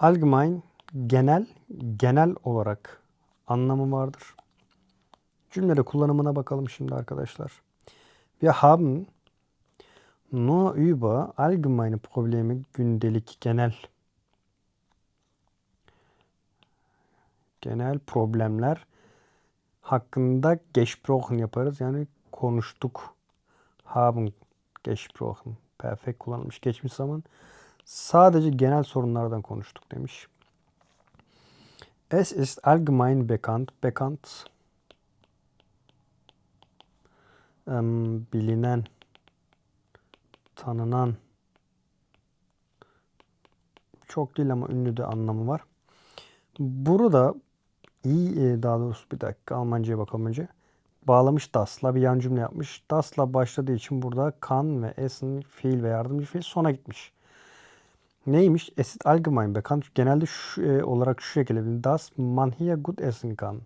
Allgemein genel, genel olarak anlamı vardır. Cümlede kullanımına bakalım şimdi arkadaşlar. Wir haben nur über allgemeine Probleme gündelik genel genel problemler hakkında gesprochen yaparız. Yani konuştuk. Haben gesprochen. Perfect kullanılmış geçmiş zaman. Sadece genel sorunlardan konuştuk demiş. Es ist allgemein bekannt. Bekannt. em, bilinen, tanınan, çok değil ama ünlü de anlamı var. Burada iyi e, daha doğrusu bir dakika Almanca'ya bakalım önce. Bağlamış das'la bir yan cümle yapmış. Das'la başladığı için burada kan ve essen fiil ve yardımcı fiil sona gitmiş. Neymiş? Es ist allgemein bekannt. Genelde şu, e, olarak şu şekilde das man hier gut essen kann.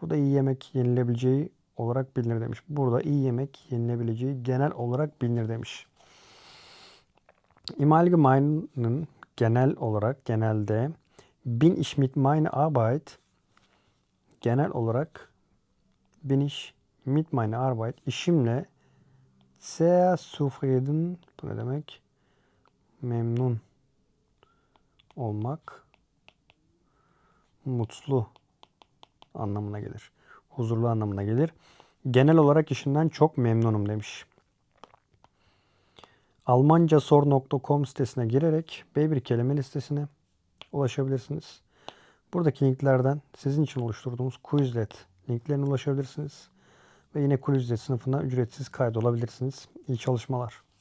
Burada iyi yemek yenilebileceği olarak bilinir demiş. Burada iyi yemek yenilebileceği genel olarak bilinir demiş. Im Allgemeinen genel olarak genelde bin ich mit meiner Arbeit genel olarak bin ich mit meiner Arbeit işimle sehr zufrieden bu ne demek? Memnun olmak mutlu anlamına gelir. Huzurlu anlamına gelir. Genel olarak işinden çok memnunum demiş. Almancasor.com sitesine girerek B1 kelime listesine ulaşabilirsiniz. Buradaki linklerden sizin için oluşturduğumuz Quizlet linklerine ulaşabilirsiniz. Ve yine Quizlet sınıfına ücretsiz kaydolabilirsiniz. İyi çalışmalar.